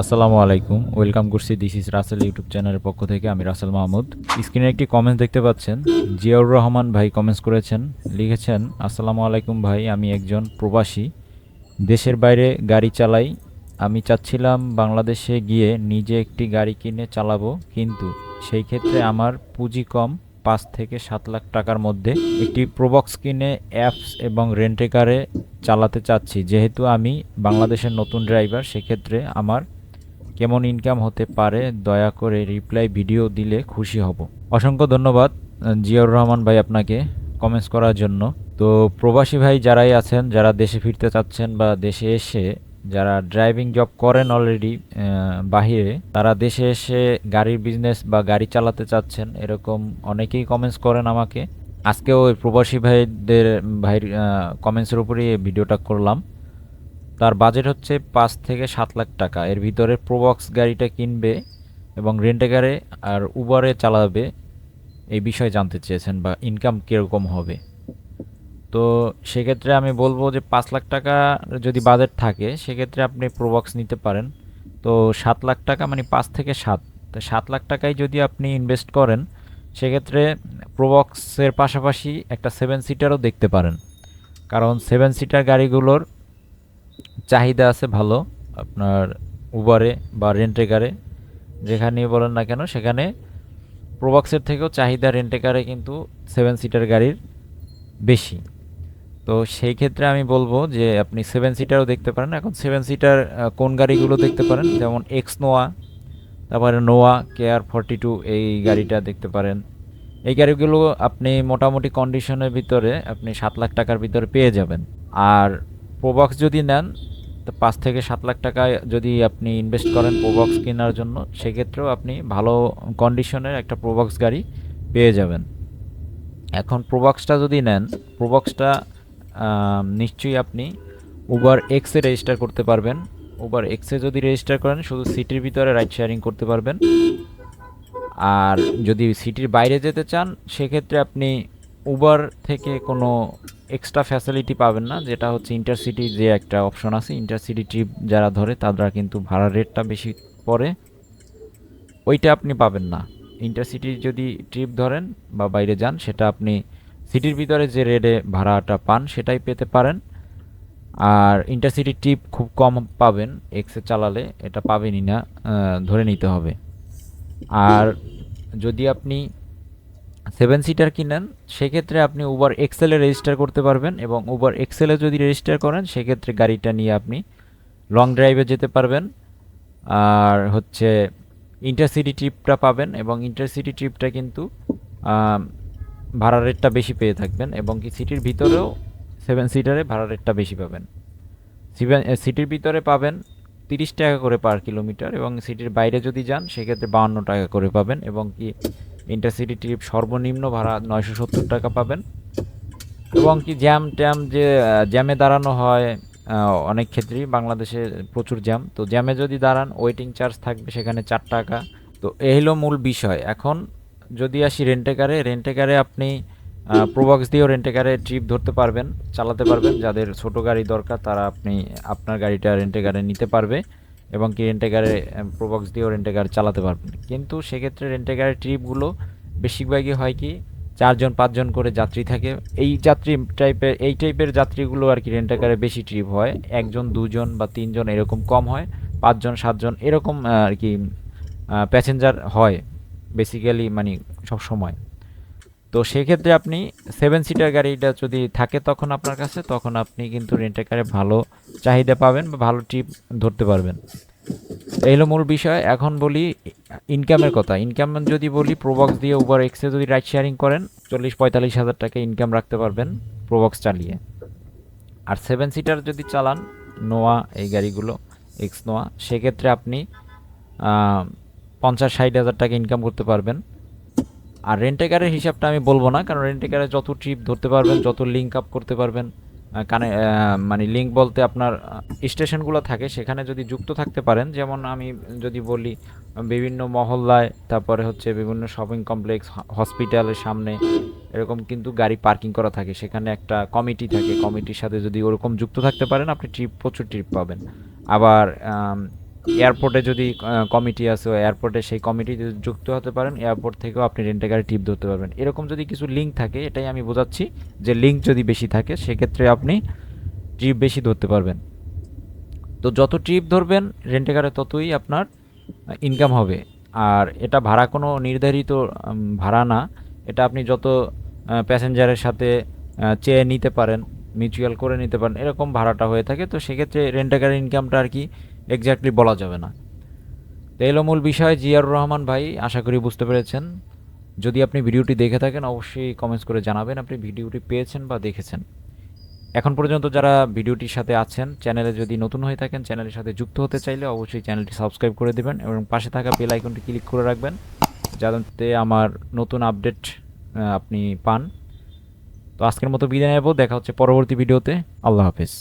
আসসালামু আলাইকুম। ওয়েলকাম করছি দিস ইজ রাসেল ইউটিউব চ্যানেলের পক্ষ থেকে, আমি রাসেল মাহমুদ। স্ক্রিনে একটি কমেন্টস দেখতে পাচ্ছেন। জিয়াউর রহমান ভাই কমেন্টস করেছেন, লিখেছেন, আসসালামু আলাইকুম ভাই, আমি একজন প্রবাসী। দেশের বাইরে গাড়ি চালাই। আমি চাচ্ছিলাম বাংলাদেশে গিয়ে নিজে একটি গাড়ি কিনে চালাবো, কিন্তু সেই ক্ষেত্রে আমার পুঁজি কম। পাঁচ থেকে সাত লাখ টাকার মধ্যে একটি প্রবক্স কিনে অ্যাপস এবং রেন্টে কারে চালাতে চাচ্ছি। যেহেতু আমি বাংলাদেশের নতুন ড্রাইভার সেক্ষেত্রে আমার কেমন ইনকাম হতে পারে, দয়া করে রিপ্লাই ভিডিও দিলে খুশি হব। অসংখ্য ধন্যবাদ জিয়াউর রহমান ভাই আপনাকে কমেন্টস করার জন্য। তো প্রবাসী ভাই যারাই আছেন, যারা দেশে ফিরতে চাচ্ছেন বা দেশে এসে যারা ড্রাইভিং জব করেন অলরেডি বাহিরে, তারা দেশে এসে গাড়ির বিজনেস বা গাড়ি চালাতে চাচ্ছেন, এরকম অনেকেই কমেন্টস করেন আমাকে। আজকেও ওই প্রবাসী ভাইদের ভাইয়ের কমেন্টসের উপরেই ভিডিওটা করলাম। তার বাজেট হচ্ছে পাঁচ থেকে সাত লাখ টাকা। এর ভিতরে প্রোবক্স গাড়িটা কিনবে এবং রেন্টে গাড়ি আর উবারে চালাবে এই বিষয়ে জানতে চেয়েছেন বা ইনকাম কীরকম হবে। তো সেক্ষেত্রে আমি বলব যে পাঁচ লাখ টাকা যদি বাজেট থাকে, সেক্ষেত্রে আপনি প্রোবক্স নিতে পারেন। তো সাত লাখ টাকা মানে পাঁচ থেকে সাত। তো সাত লাখ টাকায় যদি আপনি ইনভেস্ট করেন, সেক্ষেত্রে প্রোবক্সের পাশাপাশি একটা সেভেন সিটারও দেখতে পারেন। কারণ সেভেন সিটার গাড়িগুলোর চাহিদা আছে ভালো, আপনার উবারে বা রেন্টেকারে যেখানেই বলেন না কেন, সেখানে প্রোবক্সের থেকেও চাহিদা রেন্টেকারে কিন্তু সেভেন সিটার গাড়ির বেশি। তো সেই ক্ষেত্রে আমি বলব যে, আপনি সেভেন সিটারও দেখতে পারেন। এখন সেভেন সিটার কোন গাড়িগুলো দেখতে পারেন? যেমন এক্স নোয়া তারপরে নোয়া কেয়ার ফর্টি টু এই গাড়িটা দেখতে পারেন। এই গাড়িগুলো আপনি মোটামুটি কন্ডিশনের ভিতরে আপনি সাত লাখ টাকার ভিতরে পেয়ে যাবেন। আর প্রোবক্স যদি নেন তো পাঁচ থেকে সাত লাখ টাকায় যদি আপনি ইনভেস্ট করেন প্রোবক্স কেনার জন্য, সেক্ষেত্রেও আপনি ভালো কন্ডিশনের একটা প্রোবক্স গাড়ি পেয়ে যাবেন। এখন প্রোবক্সটা যদি নেন প্রোবক্সটা নিশ্চয়ই আপনি উবার এক্সে রেজিস্টার করতে পারবেন। উবার এক্সে যদি রেজিস্টার করেন, শুধু সিটির ভিতরে রাইড শেয়ারিং করতে পারবেন। আর যদি সিটির বাইরে যেতে চান, সেক্ষেত্রে আপনি উবার থেকে কোনো এক্সট্রা ফ্যাসিলিটি পাবেন না, যেটা হচ্ছে ইন্টারসিটি যে একটা অপশন আছে ইন্টারসিটি ট্রিপ যারা ধরে, তারা কিন্তু ভাড়ার রেটটা বেশি পড়ে। ওইটা আপনি পাবেন না। ইন্টারসিটি যদি ট্রিপ ধরেন বা বাইরে যান, সেটা আপনি সিটির ভিতরে যে রেটে ভাড়াটা পান, সেটাই পেতে পারেন। আর ইন্টারসিটি ট্রিপ খুব কম পাবেন এক্সে চালালে এটা পাবেনই না ধরে নিতে হবে। আর যদি আপনি সেভেন সিটার কিনেন, সেক্ষেত্রে আপনি উবার এক্সেলে রেজিস্টার করতে পারবেন এবং উবার এক্সেলে যদি রেজিস্টার করেন, সেক্ষেত্রে গাড়িটা নিয়ে আপনি লং ড্রাইভে যেতে পারবেন। আর হচ্ছে ইন্টারসিটি ট্রিপটা পাবেন এবং ইন্টারসিটি ট্রিপটা কিন্তু ভাড়া রেটটা বেশি পেয়ে থাকবেন এবং কি সিটির ভিতরেও সেভেন সিটারে ভাড়া রেটটা বেশি পাবেন। সেভেন সিটির ভিতরে পাবেন তিরিশ টাকা করে পার কিলোমিটার এবং সিটির বাইরে যদি যান, সেক্ষেত্রে বাউন্ন টাকা করে পাবেন এবং কি ইন্টারসিটি ট্রিপ সর্বনিম্ন ভাড়া নয়শো সত্তর টাকা পাবেন। এবং কি জ্যাম ট্যাম যে জ্যামে দাঁড়ানো হয় অনেক ক্ষেত্রেই বাংলাদেশে প্রচুর জ্যাম তো জ্যামে যদি দাঁড়ান ওয়েটিং চার্জ থাকবে সেখানে চার টাকা। তো এই হলো মূল বিষয়। এখন যদি আসি রেন্টে কারে রেন্টে কারে আপনি প্রোবক্স দিয়েও রেন্টে কারে ট্রিপ ধরতে পারবেন, চালাতে পারবেন। যাদের ছোট গাড়ি দরকার, তারা আপনি আপনার গাড়িটা রেন্টে কারে নিতে পারবে। এবং কি রেন্টে কারে প্রোবক্স দিয়েও রেন্টে কার চালাতে পারবেন। কিন্তু সেক্ষেত্রে রেন্টে কারের ট্রিপগুলো বেশিরভাগই হয় কি, চারজন, পাঁচজন করে যাত্রী থাকে। এই যাত্রী টাইপের এই টাইপের যাত্রীগুলো আর কি রেন্টাকারে বেশি ট্রিপ হয়। একজন, দুজন বা তিনজন এরকম কম হয়, পাঁচজন, সাতজন এরকম আর কি প্যাসেঞ্জার হয় বেসিক্যালি মানে সব সময়। তো সেক্ষেত্রে আপনি সেভেন সিটার গাড়িটা যদি থাকে তখন আপনার কাছে, তখন আপনি কিন্তু রেন্টের কারে ভালো চাহিদা পাবেন বা ভালো ট্রিপ ধরতে পারবেন। এই হলো মূল বিষয়। এখন বলি ইনকামের কথা। ইনকাম যদি বলি প্রোবক্স দিয়ে উবার এক্সে যদি রাইড শেয়ারিং করেন, চল্লিশ পঁয়তাল্লিশ হাজার টাকা ইনকাম রাখতে পারবেন প্রোবক্স চালিয়ে। আর সেভেন সিটার যদি চালান নোয়া এই গাড়িগুলো এক্স নোয়া সেক্ষেত্রে আপনি পঞ্চাশ ষাট হাজার টাকা ইনকাম করতে পারবেন। আর রেন্টেকারের হিসাবটা আমি বলব না কারণ রেন্টেকারে যত ট্রিপ ধরতে পারবেন যত লিঙ্ক আপ করতে পারবেন কানে মানে লিঙ্ক বলতে আপনার স্টেশনগুলো থাকে সেখানে যদি যুক্ত থাকতে পারেন যেমন আমি যদি বলি বিভিন্ন মহল্লায় তারপরে হচ্ছে বিভিন্ন শপিং কমপ্লেক্স হসপিটালের সামনে এরকম কিন্তু গাড়ি পার্কিং করা থাকে সেখানে একটা কমিটি থাকে কমিটির সাথে যদি ওরকম যুক্ত থাকতে পারেন আপনি ট্রিপ প্রচুর ট্রিপ পাবেন। আবার এয়ারপোর্টে যদি কমিটি আছে এয়ারপোর্টে সেই কমিটি যদি যুক্ত হতে পারেন এয়ারপোর্ট থেকেও আপনি রেন্টে গাড়ি টিপ ধরতে পারবেন। এরকম যদি কিছু লিঙ্ক থাকে, এটাই আমি বোঝাচ্ছি যে লিঙ্ক যদি বেশি থাকে, সেক্ষেত্রে আপনি ট্রিপ বেশি ধরতে পারবেন। তো যত ট্রিপ ধরবেন রেন্টে গাড়ি ততই আপনার ইনকাম হবে। আর এটা ভাড়া কোনো নির্ধারিত ভাড়া না। এটা আপনি যত প্যাসেঞ্জারের সাথে চেয়ে নিতে পারেন মিউচুয়াল করে নিতে পারেন, এরকম ভাড়াটা হয়ে থাকে। তো সেক্ষেত্রে রেন্টে গাড়ির ইনকামটা আর কি এক্স্যাক্টলি বলা যাবে না। তো এলো মূল বিষয় জিয়ারুর রহমান ভাই, আশা করি বুঝতে পেরেছেন। যদি আপনি ভিডিওটি দেখে থাকেন, অবশ্যই কমেন্টস করে জানাবেন আপনি ভিডিওটি পেয়েছেন বা দেখেছেন। এখন পর্যন্ত যারা ভিডিওটির সাথে আছেন, চ্যানেলে যদি নতুন হয়ে থাকেন, চ্যানেলের সাথে যুক্ত হতে চাইলে অবশ্যই চ্যানেলটি সাবস্ক্রাইব করে দেবেন এবং পাশে থাকা বেল আইকনটি ক্লিক করে রাখবেন, যাতে আমার নতুন আপডেট আপনি পান। তো আজকের মতো বিদায় নেব, দেখা হচ্ছে পরবর্তী ভিডিওতে। আল্লাহ হাফেজ।